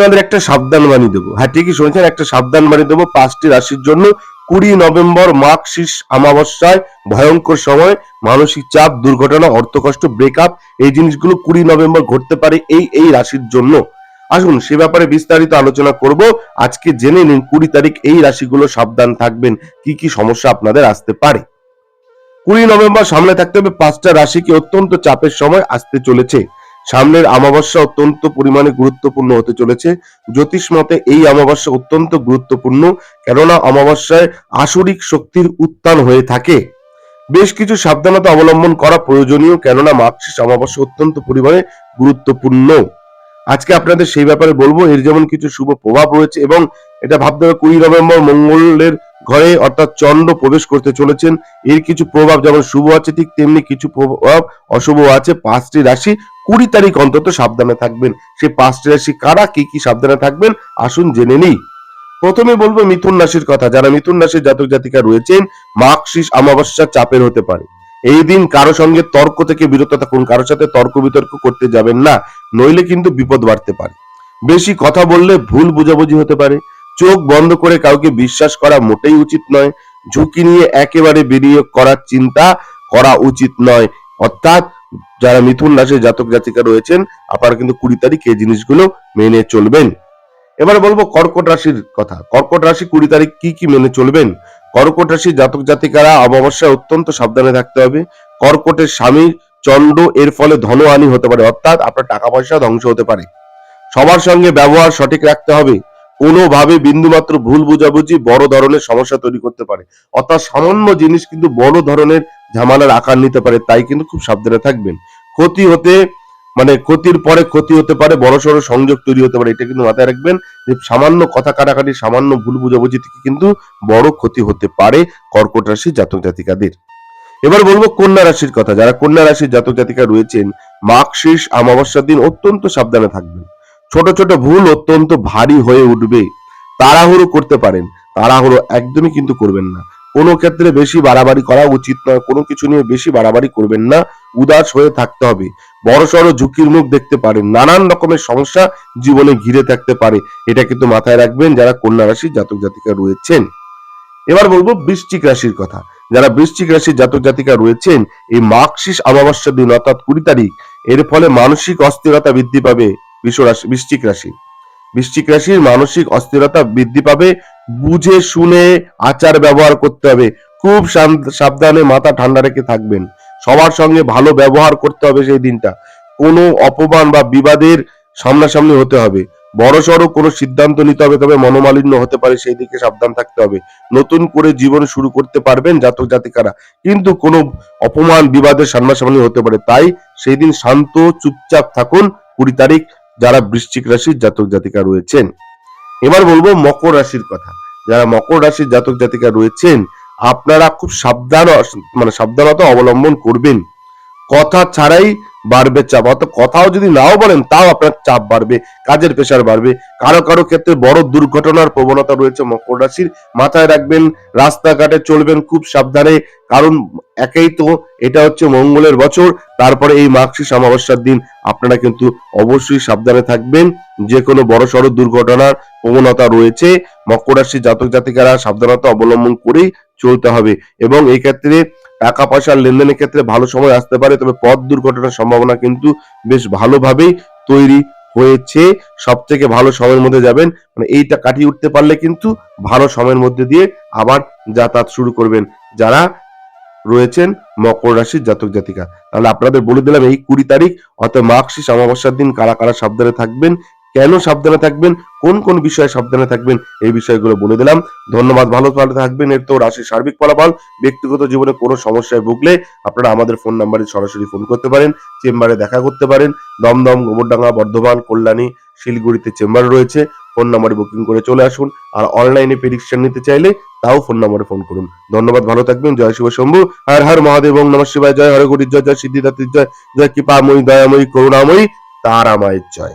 আপনাদের একটা সাবধান বাণী দেবো। হ্যাঁ ঠিকই শুনেছেন, একটা সাবধান বাণী দেবো পাঁচটি রাশির জন্য। কুড়ি নভেম্বর, মাঘ শীষ অমাবস্যায়, ভয়ঙ্কর সময়, মানসিক চাপ, দুর্ঘটনা, অর্থকষ্ট ব্রেকআপ এই জিনিসগুলো কুড়ি নভেম্বর ঘটতে পারে এই এই রাশির জন্য। আসুন, সে ব্যাপারে বিস্তারিত আলোচনা করব। আজকে জেনে নিন কুড়ি তারিখ এই রাশিগুলো সাবধান থাকবেন, কি কি সমস্যা আপনাদের আসতে পারে। কুড়ি নভেম্বর সামনে থাকতে হবে, পাঁচটা রাশিকে অত্যন্ত চাপের সময় আসতে চলেছে। সামনের অমাবস্যা অত্যন্ত পরিমাণে গুরুত্বপূর্ণ হতে চলেছে। জ্যোতিষ মতে এই অমাবস্যা অত্যন্ত গুরুত্বপূর্ণ, কেননা অমাবস্যায় আসরিক শক্তির উত্থান হয়ে থাকে। বেশ কিছু সাবধানতা অবলম্বন করা প্রয়োজনীয়, কেননা মার্কশিস অমাবস্যা অত্যন্ত পরিমাণে গুরুত্বপূর্ণ। আজকে আপনাদের সেই ব্যাপারে বলব, এর যেমন কিছু শুভ প্রভাব রয়েছে এবং এটা ভাবতে হবে কুড়ি নভেম্বর মঙ্গলের ঘরে অর্থাৎ চন্দ্র প্রবেশ করতে চলেছেন। এর কিছু প্রভাব যেমন শুভ আছে, ঠিক তেমনি কিছু প্রভাব অশুভ আছে। পাঁচটি রাশি কুড়ি তারিখ অন্তত সাবধানে থাকবেন। সে পাঁচটি রাশি কারা, কি কি সাবধানে থাকবেন, আসুন জেনে নিই। প্রথমে বলব মিথুন রাশির কথা। যারা মিথুন রাশির জাতক জাতিকা রয়েছেন শীষ, অমাবস্যা চাপের হতে পারে। এই দিন কারও সঙ্গে তর্ক থেকে বিরত থাকুন কারোর সাথে তর্ক বিতর্ক করতে যাবেন না, নইলে কিন্তু বিপদ বাড়তে পারে। বেশি কথা বললে ভুল বোঝাবুঝি হতে পারে। চোখ বন্ধ করে কাউকে বিশ্বাস করা মোটেই উচিত নয়। ঝুঁকি নিয়ে একেবারে বিনিয়োগ করার চিন্তা করা উচিত নয়। অর্থাৎ যারা মিথুন রাশির জাতক জাতিকা রয়েছেন, আপনারা কিন্তু কুড়ি তারিখ এই জিনিসগুলো মেনে চলবেন। এবার বলব কর্কট রাশির কথা। কর্কট রাশি কুড়ি তারিখ কি কি মেনে চলবেন? কর্কট রাশির জাতক জাতিকারা অমাবস্যায় অত্যন্ত সাবধানে থাকতে হবে। কর্কটের স্বামী চন্ড এর ফলে ধনহানি হতে পারে। অর্থাৎ আপনার টাকা পয়সা ধ্বংস হতে পারে। সবার সঙ্গে ব্যবহার সঠিক রাখতে হবে। কোনোভাবে বিন্দুমাত্র ভুল বোঝাবুঝি বড় ধরনের সমস্যা তৈরি করতে পারে। অর্থাৎ সামান্য জিনিস কিন্তু বড় ধরনের ঝামেলার আকার নিতে পারে, তাই কিন্তু খুব সাবধানে থাকবেন। ক্ষতি হতে মানে ক্ষতির পরে ক্ষতি হতে পারে বড় সড়ো সংযোগ তৈরি হতে পারে, এটা কিন্তু মাথায় রাখবেন যে সামান্য কথা কাটাকাটি, সামান্য ভুল বুঝাবুঝি থেকে কিন্তু বড় ক্ষতি হতে পারে কর্কট রাশির জাতক জাতিকাদের। এবার বলব কন্যা রাশির কথা, যারা কন্যা রাশির জাতক জাতিকা রয়েছেন, মাঘ, শেষ, অমাবস্যার দিন অত্যন্ত সাবধানে থাকবেন। ছোট ছোট ভুল অত্যন্ত ভারী হয়ে উঠবে। তাড়াহুড়ো করতে পারেন, তাড়াহুড়ো একদমই কিন্তু করবেন না। কোনো ক্ষেত্রে বেশি বাড়াবাড়ি করা উচিত নয়। কোনো কিছু নিয়ে বেশি বাড়াবাড়ি করবেন না। উদাস হয়ে থাকতে হবে। বড়সড় ঝুঁকির মুখ দেখতে পারেন। নানান রকমের সমস্যা জীবনে ঘিরে থাকতে পারে। এটা কিন্তু মাথায় রাখবেন যারা কন্যা রাশির জাতক জাতিকা রয়েছেন। এবার বলব বৃশ্চিক রাশির কথা। যারা বৃশ্চিক রাশির জাতক জাতিকা রয়েছেন, এই মার্কশিস অমাবস্যার দিন অর্থাৎ কুড়ি তারিখ, এর ফলে মানসিক অস্থিরতা বৃদ্ধি পাবে বৃশ্চিক রাশি। বৃশ্চিক রাশির মানসিক অস্থিরতা বৃদ্ধি পাবে, বুঝে শুনে আচার ব্যবহার করতে হবে, খুব সাবধানে মাথা ঠান্ডা রেখে থাকবেন। সবার সঙ্গে ভালো ব্যবহার করতে হবে সেই দিনটা। কোনো অপমান বা বিবাদের সামনাসামনি হতে হবে। বড়সড় কোনো সিদ্ধান্ত নিতে হবে, তবে মনোমালিন্য হতে পারে, সেই দিকে সাবধান থাকতে হবে। নতুন করে জীবন শুরু করতে পারবেন জাতক জাতিকারা। কিন্তু কোনো অপমান, বিবাদের সামনাসামনি হতে পারে। তাই সেই দিন শান্ত, চুপচাপ থাকুন। কুড়ি তারিখ যারা বৃশ্চিক রাশির জাতক জাতিকা রয়েছেন। এবার বলব মকর রাশির কথা। যারা মকর রাশির জাতক জাতিকা রয়েছেন, আপনারা খুব সাবধান মানে সাবধানতা অবলম্বন করবেন। কথা ছাড়াই বাড়বে চাপ। অর্থাৎ কথাও যদি নাও বলেন, তাও আপনার চাপ বাড়বে, কাজের প্রেশার বাড়বে। কারও কারও ক্ষেত্রে বড় দুর্ঘটনার প্রবণতা রয়েছে, মকর রাশির। মাথায় রাখবেন, রাস্তাঘাটে চলবেন খুব সাবধানে, কারণ একেই তো, এটা হচ্ছে মঙ্গলের বছর। তারপরে এই মার্কশিস অমাবস্যার দিন, আপনারা কিন্তু অবশ্যই সাবধানে থাকবেন। যে কোনো বড় সড়ো দুর্ঘটনার প্রবণতা রয়েছে। মকর রাশির জাতক জাতিকারা সাবধানতা অবলম্বন করেই চলতে হবে। এবং এই ক্ষেত্রে টাকা পয়সার লেনদেনের ক্ষেত্রে ভালো সময় আসতে পারে, তবে পথ দুর্ঘটনার সম্ভাবনা কিন্তু বেশ ভালোভাবেই তৈরি হয়েছে। সব থেকে ভালো সময়ের মধ্যে যাবেন মানে এইটা কাটিয়ে উঠতে পারলে কিন্তু ভালো সময়ের মধ্যে দিয়ে আবার যাতায়াত শুরু করবেন যারা রয়েছেন মকর রাশির জাতক জাতিকা। তাহলে আপনাদের বলে দিলাম এই কুড়ি তারিখ, অর্থাৎ মার্কশিস অমাবস্যার দিন কারা কারা সাবধানে থাকবেন কেন সাবধানে থাকবেন? কোন কোন বিষয়ে সাবধানে থাকবেন? এই বিষয়গুলো বলে দিলাম। ধন্যবাদ, ভালো ভালো থাকবেন। এর তো রাশির সার্বিক ফলাফল। ব্যক্তিগত জীবনে কোনো সমস্যায় ভুগলে আপনারা আমাদের ফোন নাম্বারে সরাসরি ফোন করতে পারেন, চেম্বারে দেখা করতে পারেন। দমদম, গোবরডাঙ্গা, বর্ধমান, কল্যাণী, শিলিগুড়িতে চেম্বার রয়েছে। ফোন নাম্বারে বুকিং করে চলে আসুন। আর অনলাইনে প্রেডিকশন নিতে চাইলে তাও ফোন নাম্বারে ফোন করুন। ধন্যবাদ, ভালো থাকবেন। জয় শিব শম্ভু। হর হর মহাদেব ওং নমঃ শিবায়। জয় হরগরির জয় জয় সিদ্ধিদাত্রীর জয়। জয় কৃপাময়ী দয়াময়ী, করুণাময়ী, তারামায়ের জয়।